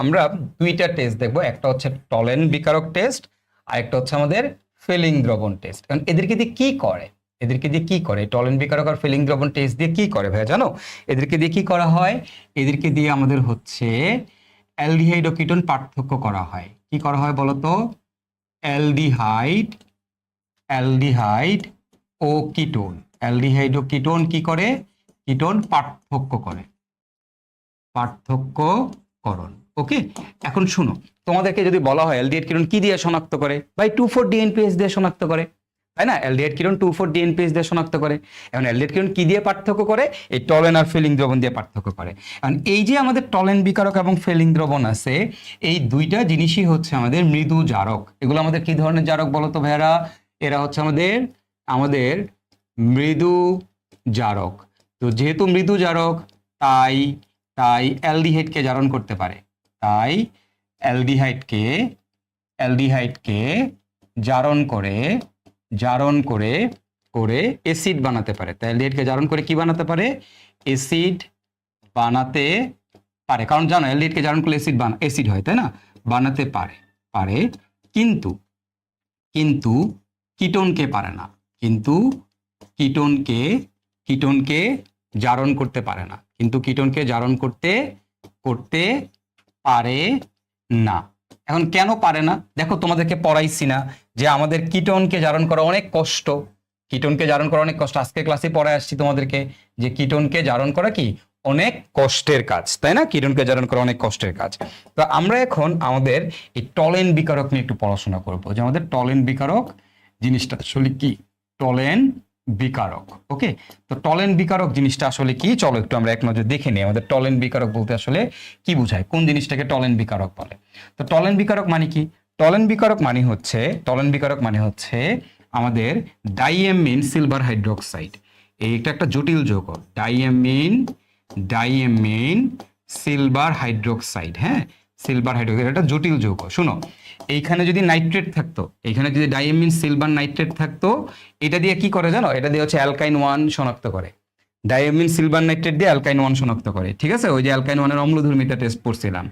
আমরা দুইটা টেস্ট দেখব। একটা হচ্ছে টলেন বিকারক টেস্ট আর একটা হচ্ছে আমাদের ফিলিং দ্রবণ টেস্ট কারণ এদেরকে দিয়ে কি করে? এদেরকে দিয়ে কি করে? টলেন বিকারক আর ফিলিং দ্রবণ টেস্ট দিয়ে কি করে ভাইয়া, জানো? এদেরকে দিয়ে কি করা হয়? এদেরকে দিয়ে আমাদের হচ্ছে অ্যালডিহাইড ও কিটোন পার্থক্য করা হয়। কি করা হয় বলতো? অ্যালডিহাইড অ্যালডিহাইড ও কিটোন। অ্যালডিহাইড ও কিটোন কি করে? কিটোন পার্থক্য করে। পার্থক্যকরণ ওকে? এখন শুনো, তোমাদেরকে যদি বলা হয় এলডিএড কিরণ কি দিয়ে শনাক্ত করে? বাই টু ফোর ডিএনপিএস দিয়ে শনাক্ত করে। তাই না? এলডিএড কিরণ টু ফোর ডিএনপিএস দিয়ে শনাক্ত করে। এখন এলডিএড কিরণ কি দিয়ে পার্থক্য করে? এই টলেন আর ফিলিং দ্রবণ দিয়ে পার্থক্য করে। এখন এই যে আমাদের টলেন বিকারক এবং ফিলিং দ্রবণ আছে, এই দুইটা জিনিসই হচ্ছে আমাদের মৃদু জারক। এগুলো আমাদের কি ধরনের জারক বলো তো ভাইয়ারা? এরা হচ্ছে আমাদের আমাদের মৃদু জারক। তো যেহেতু মৃদু জারক, তাই তাই অ্যালডিহাইডকে জারণ করতে পারে। তাই অ্যালডিহাইডকে অ্যালডিহাইডকে জারণ করে জারণ করে করে অ্যাসিড বানাতে পারে। তাই অ্যালডিহাইডকে জারণ করে কি বানাতে পারে? অ্যাসিড বানাতে পারে। কারণ জানো, অ্যালডিহাইডকে জারণ করলে অ্যাসিড বানা, অ্যাসিড হয়, তাই না? বানাতে পারে পারে। কিন্তু কিন্তু কিটোনকে পারে না। কিন্তু কিটোনকে কিটোনকে জারণ করতে পারে না। কিন্তু কিটোনকে জারণ করতে করতে পারে না। এখন কেন পারে না? দেখো তোমাদেরকে পড়াইছি না যে আমাদের কিটোনকে জারণ করা অনেক কষ্ট। কিটোনকে জারণ করা অনেক কষ্ট। আজকে ক্লাসে পড়ায় আসছি তোমাদেরকে যে কিটোনকে জারণ করা কি? অনেক কষ্টের কাজ, তাই না? কিটোনকে জারণ করা অনেক কষ্টের কাজ। তো আমরা এখন আমাদের এই টলেন বিকারক নিয়ে একটু পড়াশোনা করব। যে আমাদের টলেন বিকারক জিনিসটা আসলে কি? টলেন বিকারক ওকে তো টলেন বিকারক জিনিসটা আসলে কি? চলো একটু আমরা এক নজর দেখে নিই। আমাদের টলেন বিকারক বলতে আসলে কি বোঝায়? কোন জিনিসটাকে টলেন বিকারক বলে? তো টলেন বিকারক মানে কি? টলেন বিকারক মানে হচ্ছে টলেন বিকারক মানে হচ্ছে আমাদের ডাইএমিন সিলভার হাইড্রোক্সাইড এইটা একটা জটিল যৌগ। ডাইএমিন ডাইএমিন সিলভার হাইড্রোক্সাইড হ্যাঁ? সিলভার হাইড্রোক্সাইড একটা জটিল যৌগ। শুনো এইখানে যদি নাইট্রেট থাকতো, এইখানে যদি ডাইএমিন সিলভার নাইট্রেট থাকতো, এটা দিয়ে কি করে জানো? এটা দিয়ে হচ্ছে অ্যালকাইন ওয়ান শনাক্ত করে। ডায়ামিন সিলভার নাইট্রেট দিয়ে অ্যালকাইন ওয়ান শনাক্ত করে, ঠিক আছে? ওই যে অ্যালকাইন ওয়ানের অম্লধর্মিতা টেস্ট পড়ছিলাম।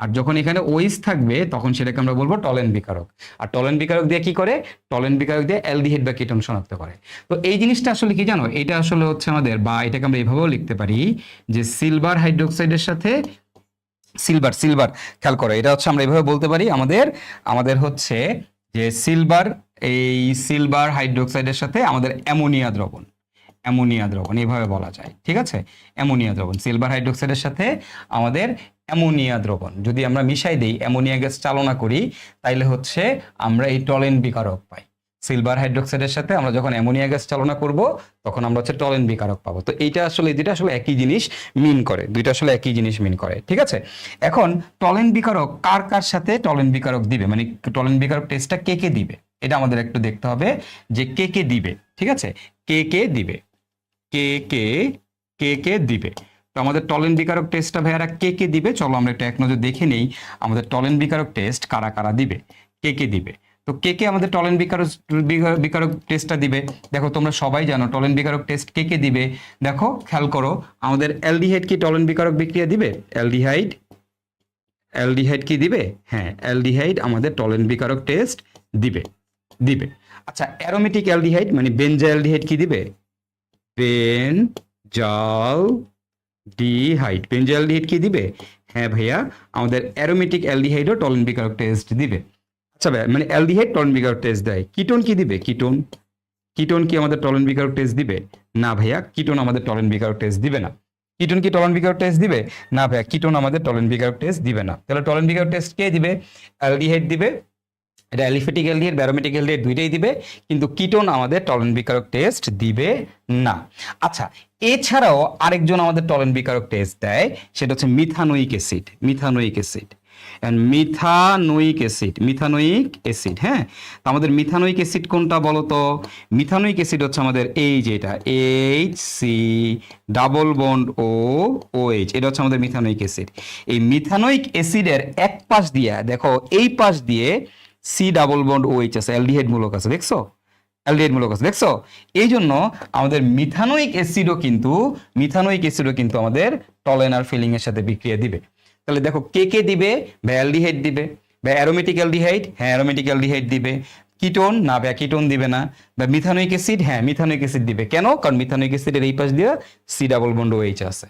আর যখন এখানে ওইস থাকবে, তখন সেটাকে আমরা বলব টলেন বিকারক। আর টলেন বিকারক দিয়ে কি করে? টলেন বিকারক দিয়ে অ্যালডিহাইড বা কিটোন শনাক্ত করে। তো এই জিনিসটা আসলে কি জানো? এটা আসলে হচ্ছে আমাদের, বা এটাকে আমরা এইভাবেও লিখতে পারি যে সিলভার হাইড্রোক্সাইডের সাথে সিলভার সিলভার খেয়াল করো, এটা হচ্ছে আমরা এইভাবে বলতে পারি, আমাদের আমাদের হচ্ছে যে সিলভার এই সিলভার হাইড্রোক্সাইডের সাথে আমাদের অ্যামোনিয়া দ্রবণ অ্যামোনিয়া দ্রবণ এইভাবে বলা যায়, ঠিক আছে? অ্যামোনিয়া দ্রবণ সিলভার হাইড্রোক্সাইডের সাথে আমাদের অ্যামোনিয়া দ্রবণ, যদি আমরা মিশাই দিই, অ্যামোনিয়া গ্যাস চালনা করি, তাইলে হচ্ছে আমরা এই টলেন বিকারক পাই। সিলভার হাইড্রোক্সাইডের সাথে আমরা যখন অ্যামোনিয়া গ্যাস চালনা করব, তখন আমরা হচ্ছে টলেন বিকারক পাবো। তো এইটা আসলে দুইটা আসলে একই জিনিস মিন করে। দুইটা আসলে একই জিনিস মিন করে, ঠিক আছে? এখন টলেন বিকারক কার কার সাথে টলেন বিকারক দিবে? মানে টলেন বিকারক টেস্টটা কে কে দিবে? এটা আমাদের একটু দেখতে হবে যে কে কে দিবে, ঠিক আছে? কে কে দিবে? কে কে কে কে দিবে? তো আমাদের টলেন বিকারক টেস্টটা ভাইয়ারা কে কে দিবে? চলো আমরা একটা এক নজর দেখে নেই, আমাদের টলেন বিকারক টেস্ট কারা কারা দিবে? কে কে দিবে? তো কে কে আমাদের টলেন বিকারক বিকার- বিকারক টেস্টটা দিবে? দেখো, তোমরা সবাই জানো, টলেন বিকারক টেস্ট কে কে দিবে? দেখো, খেয়াল করো, আমাদের অ্যালডিহাইড কি টলেন বিকারক বিক্রিয়া দিবে? অ্যালডিহাইড অ্যালডিহাইড কি দিবে? হ্যাঁ অ্যালডিহাইড আমাদের টলেন বিকারক টেস্ট দিবে দিবে। আচ্ছা অ্যারোমেটিক অ্যালডিহাইড মানে বেনজা অ্যালডিহাইড কি দিবে? পেন জাল ডিহাইড। বেনজা অ্যালডিহাইড কি দিবে? হ্যাঁ ভাইয়া, আমাদের অ্যারোমেটিক অ্যালডিহাইডও টলেন বিকারক টেস্ট দিবে। আচ্ছা ভাই মানে অ্যালডিহাইড টলেন বিকারক টেস্ট দেয়। কিটোন কি দিবে? কিটোন। কিটোন কি আমাদের টলেন বিকারক টেস্ট দিবে? না ভাইয়া, কিটোন আমাদের টলেন বিকারক টেস্ট দিবে না। কিটোন কি টলেন বিকারক টেস্ট দিবে? না ভাইয়া, কিটোন আমাদের টলেন বিকারক টেস্ট দিবে না। তাহলে টলেন বিকারক টেস্ট কে দিবে? অ্যালডিহাইড দিবে। এটা অ্যালিফেটিক অ্যালডিহাইড ব্যারোমেটিক অ্যালডিহাইড দুইটাই দিবে, কিন্তু কিটোন আমাদের টলেন বিকারক টেস্ট দিবে না। আচ্ছা এছাড়াও আরেকজন আমাদের টলেন বিকারক টেস্ট দেয়, সেটা হচ্ছে methanoic acid. Methanoic acid. Methanoic acid methanoic acid হ্যাঁ? তো আমাদের মিথানোইক অ্যাসিড কোনটা বলো তো মিথানোইক অ্যাসিড হচ্ছে আমাদের এই যে এটা H C double bond O O H এটা হচ্ছে আমাদের মিথানোইক অ্যাসিড এই মিথানোইক অ্যাসিডের এক পাশ দিয়ে, দেখো, এই পাশ দিয়ে C double bond O H আছে, অ্যালডিহাইড মূলক আছে, দেখছ? অ্যালডিহাইড মূলক আছে, দেখছ? এই জন্য আমাদের মিথানোইক অ্যাসিডও কিন্তু মিথানোইক অ্যাসিডও কিন্তু আমাদের টলেনার ফিলিং এর সাথে বিক্রিয়া দিবে। তাহলে দেখো কে কে দিবে? বা অ্যালডিহাইড দিবে। বা অ্যারোমেটিক অ্যালডিহাইড হ্যাঁ অ্যারোমেটিক অ্যালডিহাইড দিবে। কিটোন? না বা কিটোন দিবে না। বা মিথানোইক অ্যাসিড? হ্যাঁ মিথানোইক অ্যাসিড দিবে। কেন? কারণ মিথানোইক অ্যাসিডের এই পাশ দিয়ে C double bond O H আছে।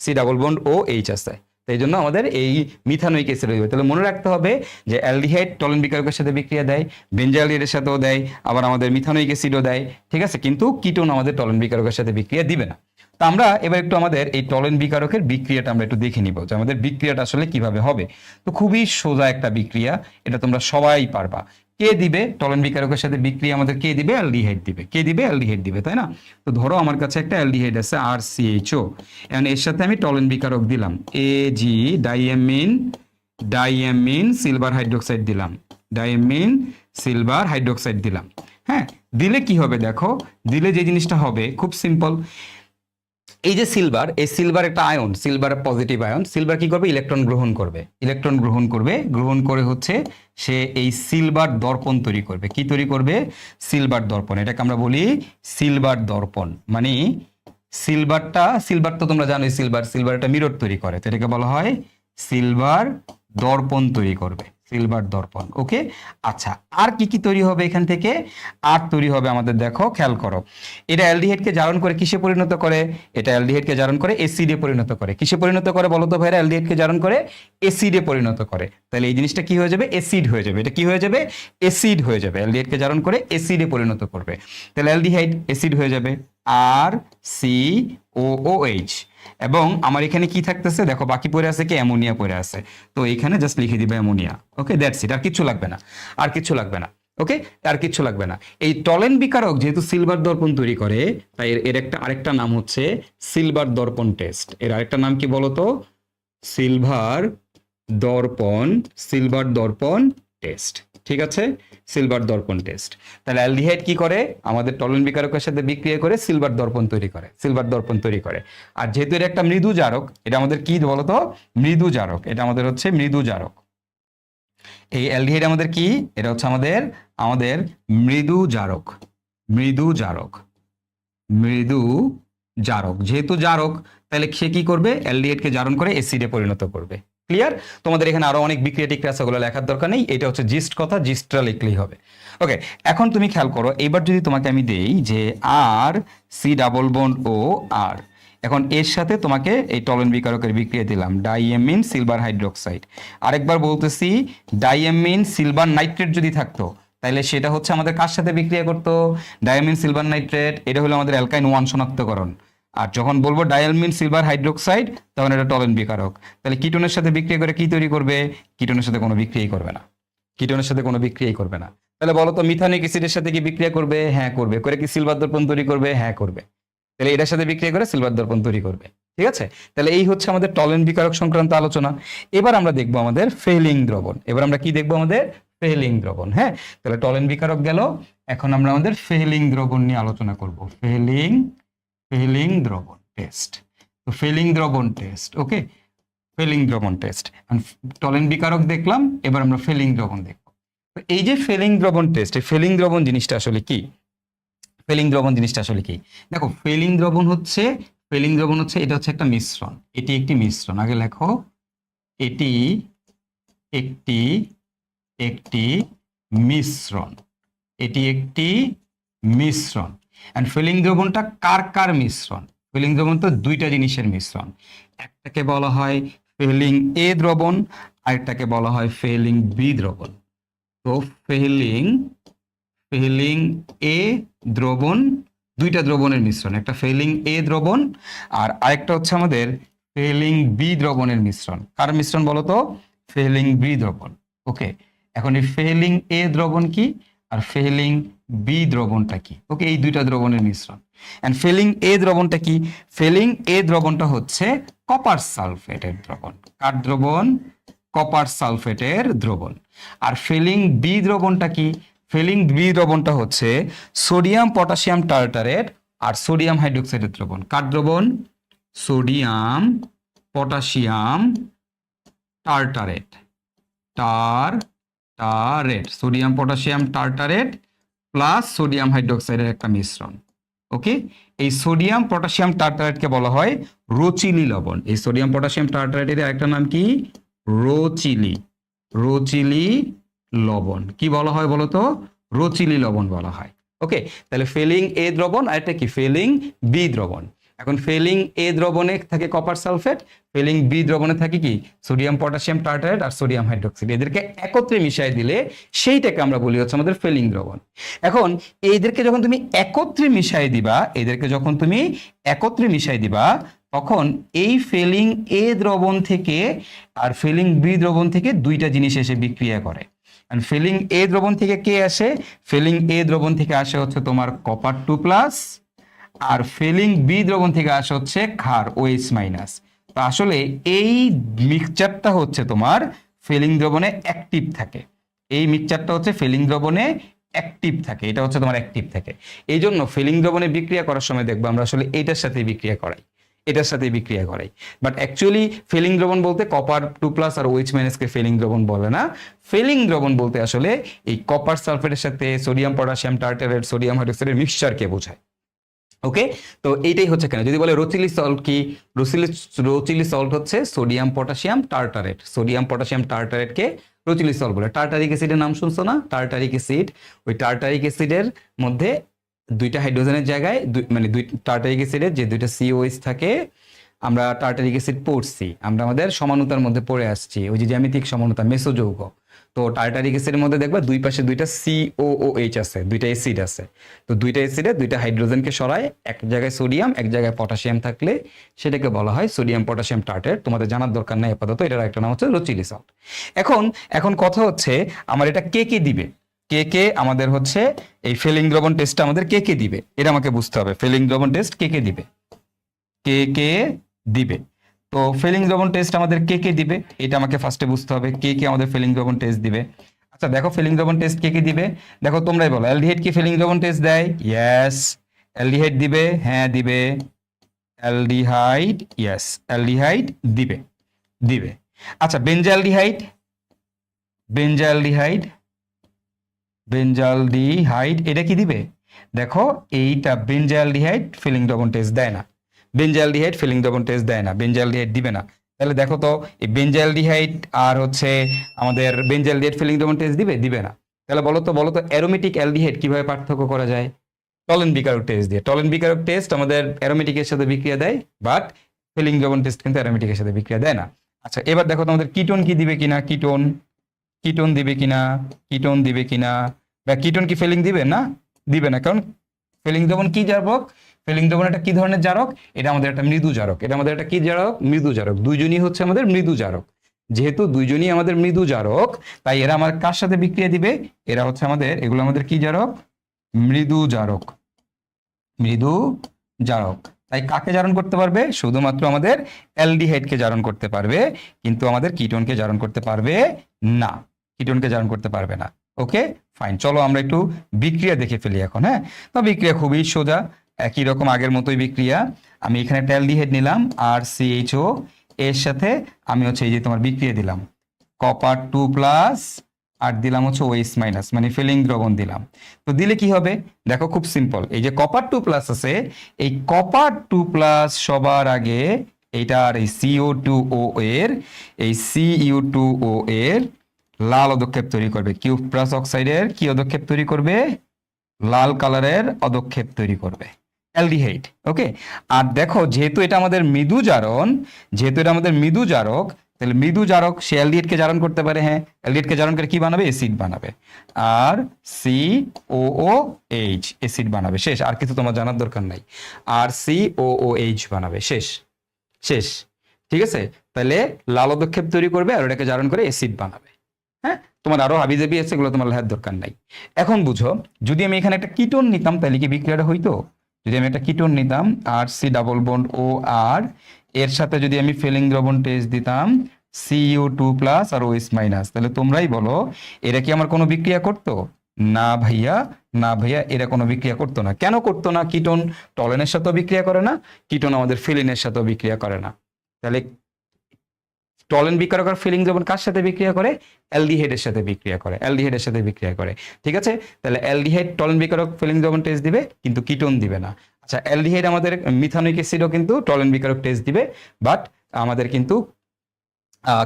C double bond O H আছে। তাই জন্য আমাদের এই মিথানোইক অ্যাসিড হইবে। তাহলে মনে রাখতে হবে যে অ্যালডিহাইড টলেন বিকারকের সাথে বিক্রিয়া দেয় বেঞ্জালিয়ারের সাথেও দেয়, আবার আমাদের মিথানোইক অ্যাসিডও দেয়। ঠিক আছে? কিন্তু কিটোন আমাদের টলেন বিকারকের সাথে বিক্রিয়া দিবে না। তো আমরা এবার একটু আমাদের এই টলেন বিকারকের বিক্রিয়াটা আমরা একটু দেখে নিব যে আমাদের বিক্রিয়াটা আসলে কীভাবে হবে। তো খুবই সোজা একটা বিক্রিয়া, এটা তোমরা সবাই পারবা। কে দিবে? টলেন বিকারকের সাথে বিক্রিয়া আমাদের কে দিবে? অ্যালডিহাইড দিবে। কে দিবে? অ্যালডিহাইড দিবে, তাই না? তো ধরো আমার কাছে একটা অ্যালডিহাইড আছে আর সিএইচও এখন এর সাথে আমি টলেন বিকারক দিলাম। এ জি ডাইএমিন ডাইএমিন সিলভার হাইড্রোক্সাইড দিলাম। ডাইএমিন সিলভার হাইড্রোক্সাইড দিলাম। হ্যাঁ দিলে কি হবে দেখো? দিলে যে জিনিসটা হবে, খুব সিম্পল। এই যে সিলভার এই সিলভার একটা ion silver positive ion silver কি করবে? ইলেকট্রন গ্রহণ করবে। ইলেকট্রন গ্রহণ করবে, গ্রহণ করে হচ্ছে সে এই সিলভার দর্পণ তৈরি করবে। কি তৈরি করবে? সিলভার দর্পণ। এটাকে আমরা বলি সিলভার দর্পণ। মানে সিলভারটা সিলভার তো তোমরা জানোই সিলভার সিলভার একটা মিরর তৈরি করে। তো এটাকে বলা হয় সিলভার দর্পণ তৈরি করবে। সিলভার দর্পণ, ওকে? আচ্ছা আর কি কি তৈরি হবে এখান থেকে? আর তৈরি হবে আমাদের দেখো, খেয়াল করো। এটা অ্যালডিহাইডকে জারণ করে কিসে পরিণত করে? এটা অ্যালডিহাইডকে জারণ করে এসিডে পরিণত করে। কিসে পরিণত করে বলো তো ভাইরা? অ্যালডিহাইডকে জারণ করে এসিডে পরিণত করে। তাহলে এই জিনিসটা কি হয়ে যাবে? এসিড হয়ে যাবে। এটা কি হয়ে যাবে? এসিড হয়ে যাবে। অ্যালডিহাইডকে জারণ করে এসিডে পরিণত করবে। তাহলে অ্যালডিহাইড এসিড হয়ে যাবে। R C O O H. এবং আমার এখানে কি থাকতেছে? দেখো, বাকি পড়ে আছে কি? অ্যামোনিয়া পড়ে আছে। তো এখানে জাস্ট লিখে দিবে অ্যামোনিয়া। ওকে দ্যাটস ইট আর কিচ্ছু লাগবে না। আর কিচ্ছু লাগবে না। ওকে আর কিচ্ছু লাগবে না। এই টলেন বিকারক যেহেতু সিলভার দর্পণ তৈরি করে, তাই এর একটা আরেকটা নাম হচ্ছে সিলভার দর্পণ টেস্ট। এর আরেকটা নাম কি বলতো? সিলভার দর্পণ সিলভার দর্পণ টেস্ট। ঠিক আছে? সিলভার দর্পণ টেস্ট তাহলে অ্যালডিহাইড কি করে? আমাদের টলন বিকারকের সাথে বিক্রিয়া করে সিলভার দর্পণ তৈরি করে সিলভার দর্পণ তৈরি করে। আর যেহেতু এটা একটা মৃদু জারক, এটা আমাদের কি বলতো? মৃদু জারক, এটা আমাদের হচ্ছে মৃদু জারক। এই অ্যালডিহাইড আমাদের কি? এটা হচ্ছে আমাদের আমাদের মৃদু জারক মৃদু জারক মৃদু জারক। যেহেতু জারক, তাহলে সে কি করবে? অ্যালডিহাইডকে জারণ করে এসিডে পরিণত করবে। ক্লিয়ার তোমাদের এখানে আরও অনেক বিক্রিয়া টিক্রিয়া আছে লেখার দরকার নেই। এটা হচ্ছে জিস্ট কথা জিস্টটা লিখলেই হবে। ওকে এখন তুমি খেয়াল করো, এবার যদি তোমাকে আমি দেই যে R C double bond O R এখন এর সাথে তোমাকে এই টলেন বিকারকের বিক্রিয়া দিলাম ডাইএমিন সিলভার হাইড্রোক্সাইড আরেকবার বলতেছি ডাইএমিন সিলভার নাইট্রেট যদি থাকতো তাহলে সেটা হচ্ছে আমাদের কার সাথে বিক্রিয়া করতো? ডায়ামিন সিলভার নাইট্রেট এটা হলো আমাদের অ্যালকাইন ওয়ান শনাক্তকরণ। আর যখন বলব ডায়ালমিন সিলভার হাইড্রোক্সাইড তখন এটা টলেন বিকারক। তাহলে কিটোনের সাথে বিক্রিয়া করে কি তৈরি করবে? কিটোনের সাথে কোনো বিক্রিয়াই করবে না। কিটোনের সাথে কোনো বিক্রিয়াই করবে না। তাহলে বলো তো মিথানিক অ্যাসিডের সাথে কি বিক্রিয়া করবে? হ্যাঁ করবে। করে কি সিলভার দর্পণ তৈরি করবে? হ্যাঁ করবে। তাহলে এটার সাথে বিক্রিয়া করে সিলভার দর্পণ তৈরি করবে। ঠিক আছে? তাহলে এই হচ্ছে আমাদের টলেন বিকারক সংক্রান্ত আলোচনা। এবার আমরা দেখব আমাদের ফেলিং দ্রবণ। এবার আমরা কি দেখব আমাদের? ফেলিং দ্রবণ। হ্যাঁ? তাহলে টলেন বিকারক গেল। এখন আমরা আমাদের ফেলিং দ্রবণ নিয়ে আলোচনা করব। ফেলিং ফেলিং দ্রবণ টেস্ট তো ফেলিং দ্রবণ টেস্ট ওকে ফেলিং দ্রবণ টেস্ট টলেন বিকারক দেখলাম, এবার আমরা ফেলিং দ্রবণ দেখব। তো এই যে ফেলিং দ্রবণ টেস্ট এই ফেলিং দ্রবণ জিনিসটা আসলে কি? ফেলিং দ্রবণ জিনিসটা আসলে কি? দেখো ফেলিং দ্রবণ হচ্ছে ফেলিং দ্রবণ হচ্ছে, এটা হচ্ছে একটা মিশ্রণ। এটি একটি মিশ্রণ। আগে লেখো, এটি একটি একটি মিশ্রণ। এটি একটি মিশ্রণ। অ্যান্ড ফিলিং দ্রবণটা কার কার মিশ্রণ? ফিলিং দ্রবণ তো দুইটা জিনিসের মিশ্রণ। একটাকে বলা হয় ফেলিং এ দ্রবণ, আরেকটাকে বলা হয় ফেলিং বি দ্রবণ। তো ফেলিং ফেলিং এ দ্রবণ, দুইটা দ্রবণের মিশ্রণ। একটা ফেলিং এ দ্রবণ, আর আরেকটা হচ্ছে আমাদের ফেলিং বি দ্রবণের মিশ্রণ। কার মিশ্রণ বলো তো ফেলিং বি দ্রবণ। ওকে এখন এই ফেলিং এ দ্রবণ কি? আর ফেলিং বি দ্রবণটা কি? ওকে এই দুইটা দ্রবণের মিশ্রণ। এন্ড ফেলিং এ দ্রবণটা কি? ফেলিং এ দ্রবণটা হচ্ছে কপার সালফেটের দ্রবণ। কার দ্রবণ? কপার সালফেটের দ্রবণ। আর ফেলিং বি দ্রবণটা কি? ফেলিং বি দ্রবণটা হচ্ছে সোডিয়াম পটাশিয়াম টার্টারেট আর সোডিয়াম হাইড্রোক্সাইডের দ্রবণ। কার দ্রবণ? Sodium potassium tartrate tartrate sodium potassium tartrate plus sodium হাইড্রোক্সাইডের একটা মিশ্রণ ওকে এই সোডিয়াম পটাশিয়াম টার্টারেটকে বলা হয় রচিলি লবণ। এই সোডিয়াম পটাশিয়াম টার্টারেটের একটা নাম কি? রোচিলি রোচিলি লবণ। কি বলা হয় বলো তো রোচিলি লবণ বলা হয় ওকে তাহলে ফেলিং এ দ্রবণ আর এটা কি? ফেলিং বি দ্রবণ। এখন ফেলিং এ দ্রবণে থাকে কপার সালফেট ফেলিং বি দ্রবণে থাকে কি? সোডিয়াম পটাশিয়াম টার্টারেট আর সোডিয়াম হাইড্রোক্সাইড এদেরকে একত্রে মিশিয়ে দিলে সেইটাকে আমরা বলি হচ্ছে আমাদের ফেলিং দ্রবণ। এখন এইদেরকে যখন তুমি একত্রে মিশাই দিবা, এদেরকে যখন তুমি একত্রে মিশাই দিবা, তখন এই ফেলিং এ দ্রবণ থেকে আর ফেলিং বি দ্রবণ থেকে দুইটা জিনিস এসে বিক্রিয়া করে। ফিলিং এ দ্রবণ থেকে কে আসে? ফেলিং এ দ্রবণ থেকে আসে হচ্ছে তোমার কপার টু প্লাস আর ফেলিং বি দ্রবণ থেকে আসে হচ্ছে ক্ষার ওএইচ মাইনাস। তো আসলে এই মিক্সচারটা হচ্ছে তোমার ফেলিং দ্রবণে অ্যাক্টিভ থাকে। এই মিক্সচারটা হচ্ছে ফেলিং দ্রবণে অ্যাক্টিভ থাকে, এটা হচ্ছে তোমার অ্যাক্টিভ থাকে। এই জন্য ফিলিং দ্রবণে বিক্রিয়া করার সময় দেখব আমরা আসলে এটার সাথে বিক্রিয়া করাই, এটার সাথে বিক্রিয়া করাই। বাট অ্যাকচুয়ালি ফেলিং দ্রবণ বলতে কপার টু প্লাস আর ওইচ মাইনাসকে ফেলিং দ্রবণ বলে না। ফেলিং দ্রবণ বলতে আসলে এই কপার সালফেটের সাথে সোডিয়াম পটাশিয়াম টার্টারেট সোডিয়াম হাইড্রোক্সাইডের মিক্সচারকে বোঝায়। ওকে তো এইটাই হচ্ছে কেন? যদি বলে রোচিলি সল্ট কি? রোচিলি রোচিলি সল্ট হচ্ছে sodium potassium tartrate sodium potassium টার্টারেটকে Rochelle salt বলে। টার্টারিক অ্যাসিডের নাম শুনছো না? টার্টারিক অ্যাসিড ওই টার্টারিক অ্যাসিডের মধ্যে দুইটা হাইড্রোজেনের জায়গায় মানে দুই টার্টারিক অ্যাসিডের যে দুইটা সিওএস থাকে, আমরা টার্টারিক অ্যাসিড পড়ছি। আমরা আমাদের সমানতার মধ্যে পড়ে আসছি। ওই যে জ্যামিতিক সমানতা, মেসোযৌগ। তো টার্টারিক অ্যাসিডের মধ্যে দেখবা দুই পাশে দুইটা সিওওএইচ আছে, দুইটা অ্যাসিড আছে। তো দুইটা অ্যাসিডে দুইটা হাইড্রোজেনকে সরায়, এক জায়গায় সোডিয়াম এক জায়গায় পটাশিয়াম থাকলে সেটাকে বলা হয় সোডিয়াম পটাশিয়াম টার্টেট তোমাদের জানার দরকার নাই আপাতত, এটার একটা নাম হচ্ছে রোচিলি সল্ট এখন এখন কথা হচ্ছে আমার এটা কে কে দিবে? কে কে আমাদের হচ্ছে এই ফেলিং দ্রবণ টেস্টটা আমাদের কে কে দিবে? এটা আমাকে বুঝতে হবে ফেলিং দ্রবণ টেস্ট কে কে দিবে? কে কে দিবে? তো ফেলিং দ্রবণ টেস্ট আমাদের কে কে দিবে, এটা আমাকে ফার্স্টে বুঝতে হবে, কে কে আমাদের ফেলিং দ্রবণ টেস্ট দিবে। আচ্ছা দেখো ফেলিং দ্রবণ টেস্ট কে কে দিবে? দেখো তোমরাই বলো অ্যালডিহাইড কি ফেলিং দ্রবণ টেস্ট দেয়? ইয়েস অ্যালডিহাইড দিবে? হ্যাঁ দিবে। অ্যালডিহাইড ইয়েস অ্যালডিহাইড দিবে দিবে। আচ্ছা বেঞ্জালডিহাইড বেঞ্জালডিহাইড বেঞ্জালডিহাইড এটা কি দিবে? দেখো, এইটা বেঞ্জালডিহাইড ফিলিং দ্রবণ টেস্ট দেয় না। বেঞ্জালডিহাইড ফিলিং দ্রবণ টেস্ট দেয় না বেঞ্জালডিহাইড দিবে না। তাহলে দেখো তো, এই বেঞ্জালডিহাইড আর হচ্ছে আমাদের বেঞ্জালডিহাইড ফিলিং দ্রবণ টেস্ট দিবে দিবে না। তাহলে বলো তো বলো তো, অ্যারোমেটিক অ্যালডিহাইড কীভাবে পার্থক্য করা যায়? টলেন বিকারক টেস্ট দিয়ে। টলেন বিকারক টেস্ট আমাদের অ্যারোমেটিকের সাথে বিক্রিয়া দেয় বাট ফিলিং দ্রবণ টেস্ট কিন্তু অ্যারোমেটিকের সাথে বিক্রিয়া দেয় না। আচ্ছা এবার দেখো তোমাদের কিটোন কি দিবে কিনা, কিটোন? কিটোন দিবে কিনা, কিটোন দিবে কিনা? বা কিটোন কি ফিলিং দিবে না? দিবে না, কারণ ফিলিং দ্রবণ কি জারক ফিলিং দ্রবণ একটা কি ধরনের জারক? এটা আমাদের একটা মৃদু জারক। এটা আমাদের একটা কি জারক? মৃদু জারক। দুইজনই হচ্ছে আমাদের মৃদু জারক। যেহেতু দুইজনই আমাদের মৃদু জারক, তাই এরা আমার কার সাথে বিক্রিয়া দিবে? এরা হচ্ছে আমাদের, এগুলো আমাদের কি জারক? মৃদু জারক। মৃদু জারক। তাই কাকে জারণ করতে পারবে? শুধুমাত্র আমাদের অ্যালডিহাইডকে জারণ করতে পারবে, কিন্তু আমাদের কিটোনকে জারণ করতে পারবে না। কিটোনকে জারণ করতে পারবে না। ওকে? ফাইন। চলো আমরা একটু বিক্রিয়া দেখে ফেলি এখন হ্যাঁ? তো বিক্রিয়া খুবই সোজা। একই রকম আগের মতোই বিক্রিয়া। আমি এখানে একটা অ্যালডিহাইড নিলাম, আর সিএইচও এর সাথে আমি হচ্ছে এই যে তোমার বিক্রিয়া দিলাম। কপার টু প্লাস আর দিলাম হচ্ছে ওয়েস মাইনাস মানে ফিলিং দ্রবণ দিলাম। তো দিলে কি হবে? দেখো খুব সিম্পল এই যে কপার টু প্লাস আছে, এই কপার টু প্লাস সবার আগে এইটার এই সিও টু ও এর, এই সিইউ টু ও এর লাল অদক্ষেপ তৈরি করবে। কিউব প্লাস অক্সাইডের কি অদক্ষেপ তৈরি করবে? লাল কালারের অদক্ষেপ তৈরি করবে। অ্যালডিহাইড, ওকে? আর দেখো, যেহেতু এটা আমাদের মৃদু জারণ যেহেতু এটা আমাদের মৃদু জারক তাহলে মৃদু জারক সে অ্যালডিহাইডকে জারণ করতে পারে হ্যাঁ? অ্যালডিহাইডকে জারণ করে কি বানাবে? অ্যাসিড বানাবে। R C O O H acid বানাবে। শেষ, আর কিছু তোমার জানার দরকার নাই। আর সি ও ও এইচ বানাবে। শেষ শেষ। ঠিক আছে? তাহলে লাল অদক্ষেপ তৈরি করবে আর ওটাকে জারণ করে অ্যাসিড বানাবে। হ্যাঁ? তোমার আরও হাবিজাবি আছে, এগুলো তোমার লেখার দরকার নাই। এখন বুঝো, যদি আমি এখানে একটা কিটোন নিতাম, তাহলে কি বিক্রিয়াটা হইতো? যদি আমি একটা কিটোন নিতাম R C double bond O R এর সাথে যদি আমি ফেলিং দ্রবণ টেস্ট দিতাম সিইউ টু প্লাস আর ওএস মাইনাস তাহলে তোমরাই বলো এরা কি আমার কোনো বিক্রিয়া করতো? না ভাইয়া না ভাইয়া এরা কোনো বিক্রিয়া করতো না। কেন করতো না? কিটোন টলেনের সাথেও বিক্রিয়া করে না কিটোন আমাদের ফিলিনের সাথেও বিক্রিয়া করে না। তাহলে টলেন বিক্রিয়া করে ফিলিং যখন কার সাথে বিক্রিয়া করে? অ্যালডিহাইডের সাথে বিক্রিয়া করে। অ্যালডিহাইডের সাথে বিক্রিয়া করে। ঠিক আছে? তাহলে অ্যালডিহাইড টলেন বিকারক ফিলিং যখন টেস্ট দিবে, কিন্তু কিটোন দিবে না। আচ্ছা অ্যালডিহাইড আমাদের মিথানিক অ্যাসিডও কিন্তু টলেন বিকারক টেস্ট দিবে বাট আমাদের কিন্তু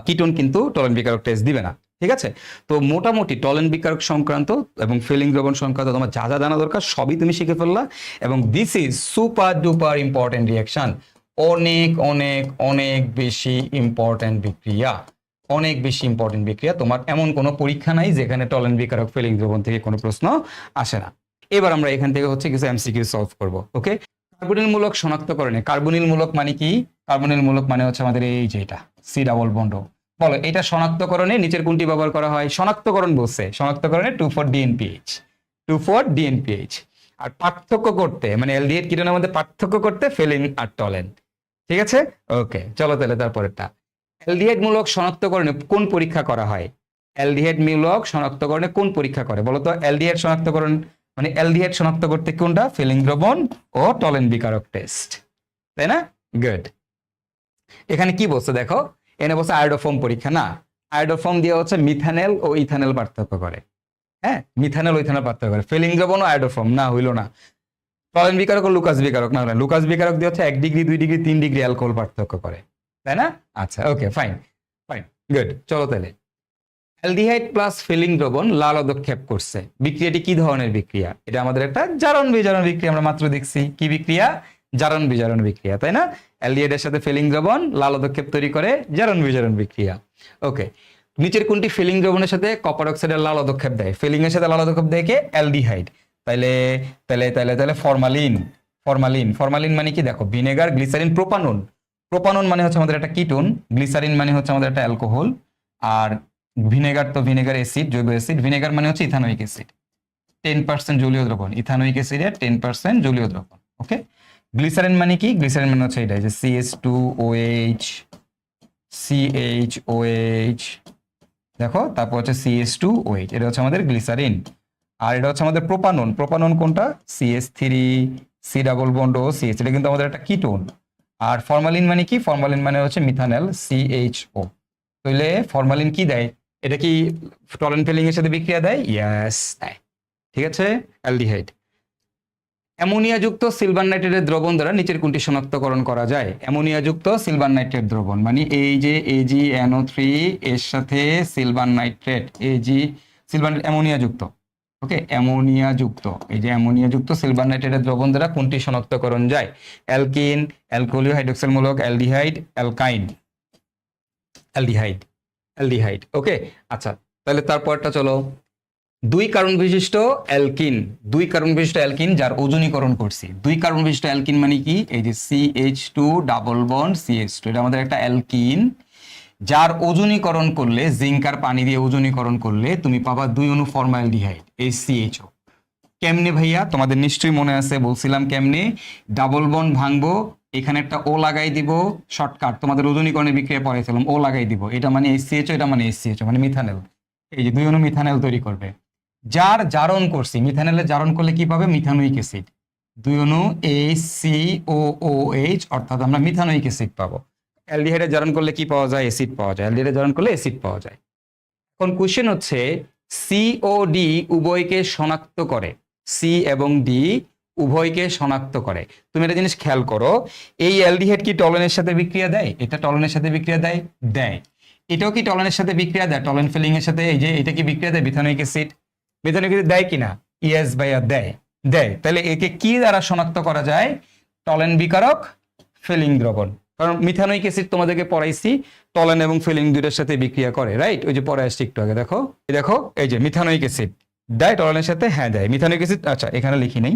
কিটোন কিন্তু টলেন বিকারক টেস্ট দিবে না। ঠিক আছে? তো মোটামুটি টলেন বিকারক সংক্রান্ত এবং ফিলিং দ্রবণ সংক্রান্ত তোমার যা যা জানা দরকার, সবই তুমি শিখে ফেললা এবং this is super duper important reaction অনেক অনেক অনেক বেশি ইম্পর্টেন্ট বিক্রিয়া। অনেক বেশি ইম্পর্টেন্ট বিক্রিয়া। তোমার এমন কোনো পরীক্ষা নাই যেখানে টলেন বিকারক ফিলিং দ্রবণ থেকে কোনো প্রশ্ন আসে না। এবার আমরা এখান থেকে হচ্ছে কিছু এমসিকিউ সলভ করব ওকে কার্বনিল মূলক শনাক্তকরণে কার্বনিল মূলক মানে কি? কার্বনিল মূলক মানে হচ্ছে আমাদের এই যে এটা সি ডাবল বন্ড বলো, এটা শনাক্তকরণে নিচের কোনটি ব্যবহার করা হয়? শনাক্তকরণ বলছে, শনাক্তকরণে two four DNPH two four DNPH আর পার্থক্য করতে মানে এলডিএড কিটোনের মধ্যে পার্থক্য করতে ফেলিন আর টলেন ঠিক আছে? ওকে চলো তাহলে তারপরেরটা। এলডিএড মূলক শনাক্তকরণে কোন পরীক্ষা করা হয়? এলডিহেড মূলক শনাক্তকরণে কোন পরীক্ষা করে? বলো তো এলডিহেড শনাক্তকরণ মানে এলডিহেড শনাক্ত করতে কোনটা? ফিলিং দ্রবণ ও টলেন বিকারক টেস্ট তাই না? গুড এখানে কি বলছে দেখো? এনে বলছে আয়োডোফোম পরীক্ষা, না? আয়োডোফোম দিয়ে হচ্ছে মিথানেল ও ইথানেল পার্থক্য করে। হ্যাঁ? মিথানেল ও ইথানেল পার্থক্য করে। ফিলিং দ্রবণ ও আয়োডোফোম না, হইল না। টলেন বিকারক ও লুকাস বিকারক, না না। লুকাস বিকারক দিয়ে হচ্ছে এক ডিগ্রি, দুই ডিগ্রি, তিন ডিগ্রি অ্যালকোহল পার্থক্য করে। তাই না? আচ্ছা ওকে ফাইন ফাইন গুড চলো তাহলে। অ্যালডিহাইড প্লাস ফিলিং দ্রবণ লাল অদক্ষেপ করছে। বিক্রিয়াটি কি ধরনের বিক্রিয়া? এটা আমাদের একটা জারণ বিজারণ বিক্রিয়া, আমরা মাত্র দেখছি। কি বিক্রিয়া? জারণ বিজারণ বিক্রিয়া, তাই না? অ্যালডিহাইডের সাথে ফিলিং দ্রবণ লাল অদক্ষেপ তৈরি করে জারণ বিজারণ বিক্রিয়া। ওকে নিচের কোনটি ফিলিং দ্রবণের সাথে কপার অক্সাইডের লাল অদক্ষেপ দেয়? ফিলিং এর সাথে লাল অদক্ষেপ দেয় কে? অ্যালডিহাইড। তাইলে তাহলে তাহলে তাহলে ফরমালিন ফরমালিন ফরমালিন মানে কি দেখো? ভিনেগার গ্লিসারিন প্রোপানন প্রোপানন মানে হচ্ছে আমাদের একটা কিটোন গ্লিসারিন মানে হচ্ছে আমাদের একটা অ্যালকোহল আর ভিনেগার তো ভিনেগার অ্যাসিড জৈব অ্যাসিড ভিনেগার মানে হচ্ছে ইথানোইক অ্যাসিড টেন পার্সেন্ট জলীয় দ্রবণ ইথানোইক অ্যাসিডের টেন পার্সেন্ট জলীয় দ্রবণ ওকে গ্লিসারিন মানে কি? গ্লিসারিন মানে হচ্ছে এটাই যে CS two OH CH OH দেখো? তারপর হচ্ছে সিএস টু ওএইচ এটা হচ্ছে আমাদের গ্লিসারিন আর এটা হচ্ছে আমাদের প্রোপানন। প্রোপানন কোনটা? CH three C double bond O CH এটা কিন্তু আমাদের একটা কিটোন আর ফরমালিন মানে কি? ফরমালিন মানে হচ্ছে মিথানেল সিএইচও তাহলে ফরমালিন কি দেয়? এটা কি টলেন ফিলিং এর সাথে বিক্রিয়া দেয়? ইয়াস দেয়। ঠিক আছে? অ্যালডিহাইড অ্যামোনিয়াযুক্ত সিলভার নাইট্রেটের দ্রবণ দ্বারা নিচের কোনটি শনাক্তকরণ করা যায়? অ্যামোনিয়াযুক্ত সিলভার নাইট্রেট দ্রবণ মানে এই যে এজি এনও থ্রি এর সাথে সিলভার নাইট্রেট এজি সিলভার অ্যামোনিয়াযুক্ত। ওকে, অ্যামোনিয়াযুক্ত। এই যে অ্যামোনিয়াযুক্ত সিলভার নাইট্রেটের দ্রবণ দ্বারা কোনটি শনাক্তকরণ যায়? অ্যালকিন, অ্যালকোহলীয় হাইড্রোক্সাইল মূলক aldehyde, alkyne. Aldehyde aldehyde, okay? আচ্ছা তাহলে তারপরটা চলো। দুই কারণ বিশিষ্ট অ্যালকিন, দুই কার্বন বিশিষ্ট অ্যালকিন যার ওজনীকরণ করছি। দুই কার্বন বিশিষ্ট অ্যালকিন মানে কি? এই যে C H two double bond CH two এটা আমাদের একটা অ্যালকিন। যার ওজনীকরণ করলে, জিঙ্কার পানি দিয়ে ওজনীকরণ করলে তুমি পাবা দুই অনু ফর্মালডিহাইড এই সিএইচও কেমনে ভাইয়া? তোমাদের নিশ্চয়ই মনে আছে, বলছিলাম কেমনে? ডাবল বন ভাঙবো, এখানে একটা ও লাগাই দিব শর্টকাট তোমাদের ওজনীকরণের বিক্রিয়া পড়াইছিলাম ও লাগাই দিব। এটা মানে এসসিএইচও এটা মানে এসসিএইচও মানে মিথানেল এই যে দুই অনু মিথানেল তৈরি করবে। যার জারণ করছি মিথানেলের জারণ করলে কি পাবে? মিথানোইক অ্যাসিড দুই অনু H C O O H অর্থাৎ আমরা মিথানোইক অ্যাসিড পাবো। অ্যালডিহাইডের জারণ করলে কি পাওয়া যায়? অ্যাসিড পাওয়া যায়। অ্যালডিহাইডের জারণ করলে অ্যাসিড পাওয়া যায়। এখন কোশ্চেন হচ্ছে সি ও ডি উভয়কে শনাক্ত করে। সি এবং ডি উভয়কে শনাক্ত করে। তুমি একটা জিনিস খেয়াল করো, এই অ্যালডিহাইড কি টলনের সাথে বিক্রিয়া দেয়? এটা টলনের সাথে বিক্রিয়া দেয়? দেয়। এটাও কি টলনের সাথে বিক্রিয়া দেয়? টলেন ফিলিং এর সাথে, এই যে এটা কি বিক্রিয়া দেয়? বিথানোইক অ্যাসিড। বিথানোইক অ্যাসিড দেয় কিনা? ইয়েস ভাইয়া দেয়। দেয়। তাহলে একে কি দ্বারা শনাক্ত করা যায়? টলেন বিকারক, ফিলিং দ্রবণ। কারণ মিথানোইক অ্যাসিড তোমাদেরকে পড়াইছি টলেন এবং ফিলিং দুইটার সাথে বিক্রিয়া করে রাইট ওই যে পরে আসছি একটু আগে, দেখো, এই দেখো, এই যে মিথানোইক অ্যাসিড, দেয় টলেনের সাথে হ্যাঁ দেয়। মিথানোইক অ্যাসিড আচ্ছা এখানে লিখি নেই।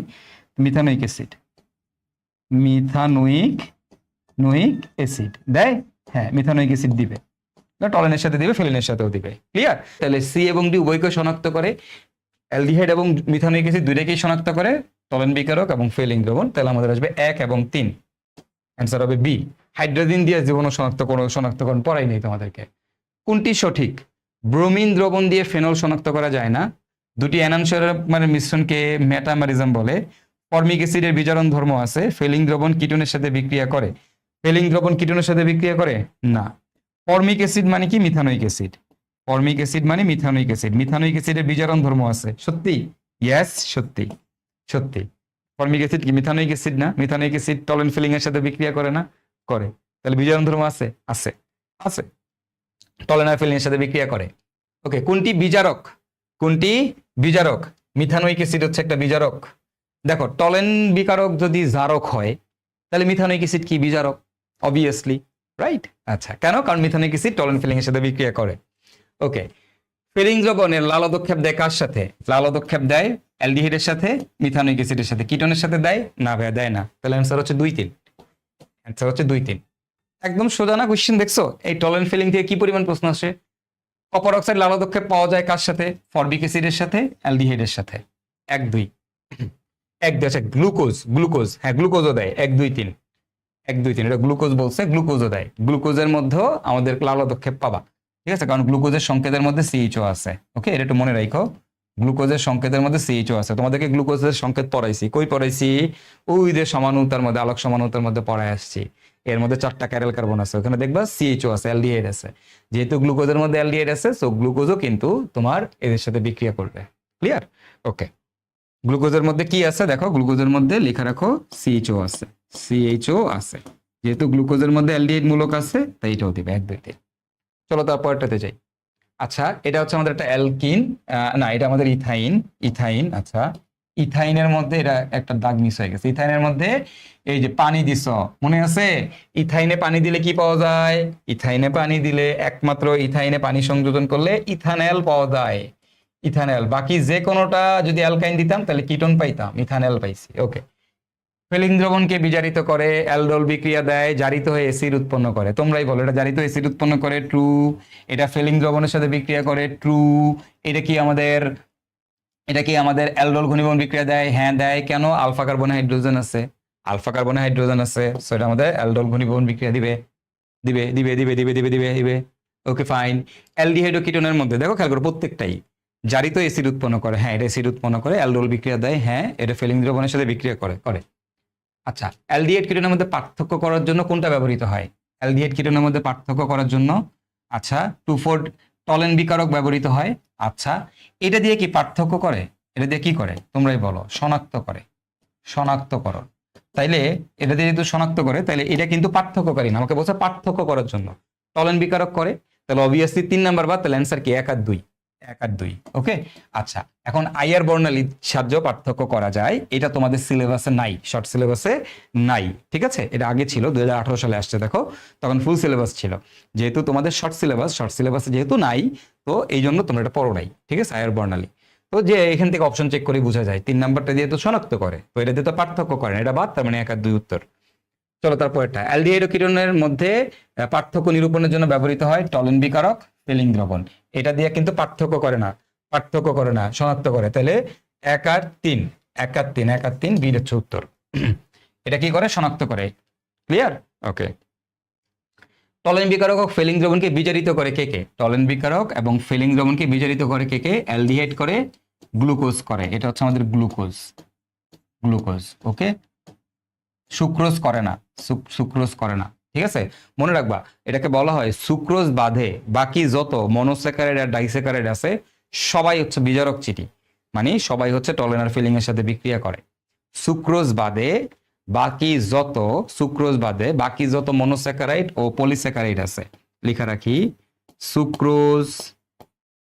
মিথানোইক অ্যাসিড, মিথানোইক, নোইক অ্যাসিড, দেয়? হ্যাঁ মিথানোইক অ্যাসিড দিবে। টলেনের সাথে দিবে ফিলিনের সাথেও দিবে। ক্লিয়ার তাহলে সি এবং ডি উভয়কে শনাক্ত করে। অ্যালডিহাইড এবং মিথানোইক অ্যাসিড দুইটাকেই শনাক্ত করে টলেন বিকারক এবং ফিলিং দ্রবণ। তাহলে আমাদের আসবে এক এবং তিন। অ্যান্সার হবে বি হাইড্রোজেন দিয়ে জীবন শনাক্ত শনাক্তকরণ পড়াই নেই তোমাদেরকে। কোনটি সঠিক? ব্রোমিন দ্রবণ দিয়ে ফেনল শনাক্ত করা যায় না। দুটি অ্যানানসের মানে মিশ্রণকে মেটামারিজম বলে। ফর্মিক অ্যাসিডের বিজারণ ধর্ম আছে। ফেলিং দ্রবণ কিটনের সাথে বিক্রিয়া করে। ফেলিং দ্রবণ কিটনের সাথে বিক্রিয়া করে? না। ফর্মিক অ্যাসিড মানে কি? Methanoic acid. ফর্মিক অ্যাসিড মানে মিথানোইক অ্যাসিড। মিথানোইক অ্যাসিডের বিজারণ ধর্ম আছে। সত্যি? ইয়েস, সত্যি। সত্যি। ফর্মিক অ্যাসিড কি? মিথানোইক অ্যাসিড না? মিথানোইক অ্যাসিড টলেন ফিলিং এর সাথে বিক্রিয়া করে না? করে। তাহলে বিজারণ ধর্ম আছে? আছে। আছে। টলেনার ফিলিংয়ের সাথে বিক্রিয়া করে। ওকে, কোনটি বিজারক? কোনটি বিজারক? মিথানোইক অ্যাসিড হচ্ছে একটা বিজারক। দেখো টলেন বিকারক যদি জারক হয়, তাহলে মিথানোইক অ্যাসিড কি বিজারক? অবভিয়াসলি রাইট আচ্ছা কেন? কারণ মিথানোইক অ্যাসিড টলেন ফিলিং এর সাথে বিক্রিয়া করে। ওকে ফিলিং দ্রবণের লালদক্ষেপ দেয় কার সাথে? লালদক্ষেপ দেয় অ্যালডিহাইডের সাথে, মিথানোইক অ্যাসিডের সাথে। কিটনের সাথে দেয়? না ভাইয়া, দেয় না। তাহলে অ্যান্সার হচ্ছে দুই তিন। অ্যান্সার হচ্ছে দুই তিন। একদম সোজা না কোশ্চেন দেখছ? এই টলেন ফিলিং থেকে কি পরিমাণ প্রশ্ন আসে? কপার অক্সাইড লালদক্ষেপ পাওয়া যায় কার সাথে? ফরবিক অ্যাসিডের সাথে অ্যালডিহাইডের সাথে। এক, দুই। এক দুই আচ্ছা গ্লুকোজ গ্লুকোজ হ্যাঁ গ্লুকোজও দেয়। এক, দুই, তিন। এক, দুই, তিন। এটা গ্লুকোজ বলছে গ্লুকোজও দেয়। গ্লুকোজের মধ্যেও আমাদের লালদক্ষেপ পাবা। ঠিক আছে? কারণ গ্লুকোজের সংকেতের মধ্যে সিএইচও আছে। ওকে এটা একটু মনে রাখো। গ্লুকোজের সংকেতের মধ্যে সিএইচও আছে। তোমাদেরকে গ্লুকোজের সংকেত পড়াইছি। কই পড়াইছি? ওই যে সমানুতার মধ্যে, আলোক সমানুতার মধ্যে পড়াই আসছি। এর মধ্যে চারটা ক্যারেল কার্বন আছে। ওখানে দেখবা সিএইচও আছে অ্যালডিহাইড আছে। যেহেতু গ্লুকোজের মধ্যে অ্যালডিহাইড আছে সো গ্লুকোজও কিন্তু তোমার এদের সাথে বিক্রিয়া করবে। ক্লিয়ার ওকে গ্লুকোজের মধ্যে কি আছে? দেখো, গ্লুকোজের মধ্যে লেখা রাখো সিএইচও আছে। সিএইচও আছে। যেহেতু গ্লুকোজের মধ্যে অ্যালডিহাইড মূলক আছে, তাই এটাও দিবে, এক দুই তিন। চলো তারপরটাতে যাই। আচ্ছা এটা হচ্ছে আমাদের একটা অ্যালকিন না, এটা আমাদের ইথাইন ইথাইন আচ্ছা। ইথাইনের মধ্যে এটা একটা দাগ মিস হয়ে গেছে। ইথাইনের মধ্যে এই যে পানি দিছ, মনে আছে? ইথাইনে পানি দিলে কি পাওয়া যায়? ইথাইনে পানি দিলে একমাত্র ইথাইনে পানি সংযোজন করলে ইথানেল পাওয়া যায়। ইথানেল, বাকি যে কোনোটা যদি অ্যালকাইন দিতাম, তাহলে কিটন পাইতাম, ইথানেল পাইছি, ওকে। ফেলিং দ্রবণকে বিজারিত করে অ্যালডোল বিক্রিয়া দেয়, জারিত হয়ে এসিড উৎপন্ন করে। তোমরাই বলো, এটা জারিত এসিড উৎপন্ন করে? ট্রু এটা ফেলিং দ্রবণের সাথে বিক্রিয়া করে? ট্রু এটা কি আমাদের, এটা কি আমাদের অ্যালডোল ঘনীভবন বিক্রিয়া দেয়? হ্যাঁ দেয়। কেন? আলফা কার্বন হাইড্রোজেন আছে। আলফা কার্বন হাইড্রোজেন আছে। সো এটা আমাদের অ্যালডোল ঘনীভবন বিক্রিয়া দিবে। দিবে দিবে দিবে দিবে দিবে দিবে দিবে। ওকে ফাইন অ্যালডিহাইড ও কিটোনের মধ্যে, দেখো খেয়াল করো, প্রত্যেকটাই জারিত এসিড উৎপন্ন করে। হ্যাঁ এটা এসিড উৎপন্ন করে অ্যালডোল বিক্রিয়া দেয়। হ্যাঁ এটা ফেলিং দ্রবণের সাথে বিক্রিয়া করে করে। আচ্ছা অ্যালডিহাইড কিটোনের মধ্যে পার্থক্য করার জন্য কোনটা ব্যবহৃত হয়? অ্যালডিহাইড কিটোনের মধ্যে পার্থক্য করার জন্য আচ্ছা টু ফোর টলেন বিকারক ব্যবহৃত হয়। আচ্ছা এটা দিয়ে কি পার্থক্য করে? এটা দিয়ে কি করে? তোমরাই বলো, শনাক্ত করে। শনাক্তকরণ। তাইলে এটা দিয়ে যেহেতু শনাক্ত করে, তাইলে এটা কিন্তু পার্থক্যকারী না। আমাকে বলছে পার্থক্য করার জন্য। টলেন বিকারক করে, তাহলে অবভিয়াসলি তিন নাম্বার বা তাহলে অ্যান্সার কি? এক আর দুই। এক আর দুই, ওকে? আচ্ছা এখন আইয়ার বর্ণালীর সাহায্য পার্থক্য করা যায়। এটা তোমাদের সিলেবাসে নাই শর্ট সিলেবাসে নাই, ঠিক আছে? এটা আগে ছিল, দুই হাজার আঠারো সালে আসছে, দেখো। তখন ফুল সিলেবাস ছিল। যেহেতু তোমাদের শর্ট সিলেবাস শর্ট সিলেবাসে যেহেতু নাই, তো এই জন্য তোমরা এটা পড়ো নাই, ঠিক আছে আয়ার বর্ণালী তো যে এখান থেকে অপশন চেক করে বোঝা যায়, তিন নাম্বারটা দিয়ে তো শনাক্ত করে। তো এটা দিয়ে তো পার্থক্য করে না, এটা বাদ, তার মানে এক আর দুই উত্তর। চলো তারপর এটা অ্যালডিহাইড কিরণের মধ্যে পার্থক্য নিরূপণের জন্য ব্যবহৃত হয় টলেন বিকারক। ফিলিং দ্রবণ। এটা দিয়ে কিন্তু পার্থক্য করে না, পার্থক্য করে না শনাক্ত করে। তাহলে এক আর তিন, এক আর তিন, এক আর তিন বির হচ্ছে উত্তর। এটা কি করে? শনাক্ত করে। ক্লিয়ার ওকে টলেন বিকারক ও ফিলিং দ্রবণকে বিজারিত করে কে কে? টলেন বিকারক এবং ফিলিং দ্রবণকে বিজারিত করে কে কে? অ্যালডিহাইড করে, গ্লুকোজ করে। এটা হচ্ছে আমাদের গ্লুকোজ। গ্লুকোজ ওকে সুক্রোজ করে না, সুক- সুক্রোজ করে না। ঠিক আছে? মনে রাখবা, এটাকে বলা হয় সুক্রোজ বাদে বাকি যত মনোসেকারাইড আর ডাইসেকারাইড আছে, সবাই হচ্ছে বিজারক চিটি মানে সবাই হচ্ছে টলেনার ফিলিং এর সাথে বিক্রিয়া করে। সুক্রোজ বাদে বাকি যত সুক্রোজ বাদে বাকি যত মনোস্যাকারাইড ও পলিস্যাকারাইড আছে, লেখা রাখি, সুক্রোজ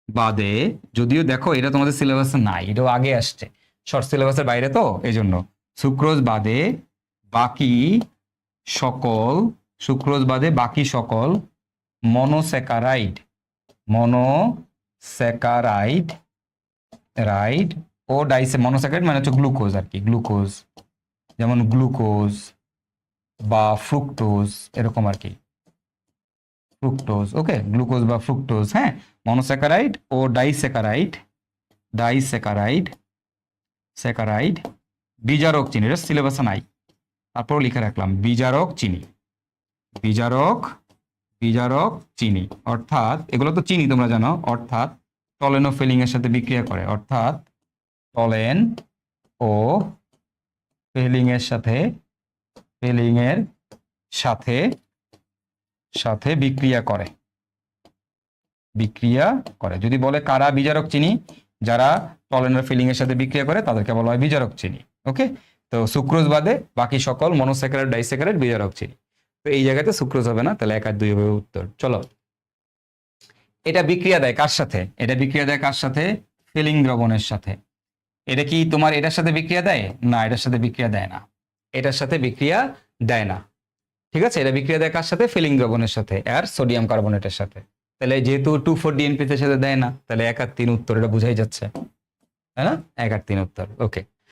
বাদে যদিও দেখো এটা তোমাদের সিলেবাসে নাই, এটাও আগে আসছে। শর্ট সিলেবাসের বাইরে তো এই জন্য সুক্রোজ বাদে বাকি সকল সুক্রোজ বাদে বাকি সকল মনোস্যাকারাইড মনোস্যাকারাইড রাইড ও ডাইসে মনোস্যাকারাইড মানে হচ্ছে গ্লুকোজ আর কি, গ্লুকোজ। যেমন গ্লুকোজ বা ফ্রুক্টোজ, এরকম আর কি। ফ্রুক্টোজ, ওকে, গ্লুকোজ বা ফ্রুক্টোজ হ্যাঁ? মনোস্যাকারাইড ও ডাইস্যাকারাইড ডাইস্যাকারাইড স্যাকারাইড বিজারক চিনি, এটা সিলেবাসে নাই। তারপর লিখে রাখলাম, বিজারক চিনি। বিজারক বিজারক, চিনি। অর্থাৎ, এগুলো তো চিনি তোমরা জানো, অর্থাৎ টলেন ও ফিলিং এর সাথে বিক্রিয়া করে। অর্থাৎ টলেন ও ফিলিং এর সাথে ফিলিং এর সাথে সাথে বিক্রিয়া করে। বিক্রিয়া করে। যদি বলে কারা বিজারক চিনি, যারা টলেন ও ফিলিং এর সাথে বিক্রিয়া করে, তাদেরকে বলা হয় বিজারক চিনি। ওকে? তো সুক্রোজ বাদে বাকি সকল মনোস্যাকারাইড ডাইস্যাকারাইড বিজারক চিনি। তো এই জায়গাতে সুক্রোজ হবে না? তাহলে এক আর দুই হবে উত্তর। চলো। এটা বিক্রিয়া দেয় কার সাথে? এটা বিক্রিয়া দেয় কার সাথে? ফিলিং দ্রবণের সাথে। এটা কি তোমার এটার সাথে বিক্রিয়া দেয়? না, এটার সাথে বিক্রিয়া দেয় না। এটার সাথে বিক্রিয়া দেয় না। ঠিক আছে? এটা বিক্রিয়া দেয় কার সাথে? ফিলিং দ্রবণের সাথে আর সোডিয়াম কার্বনেটের সাথে। তাহলে যেহেতু টু ফোর ডিএনপি তে সাথে দেয় না, তাহলে এক আর তিন উত্তর এটা বুঝাই যাচ্ছে। তাই না? এক আর তিন উত্তর। ওকে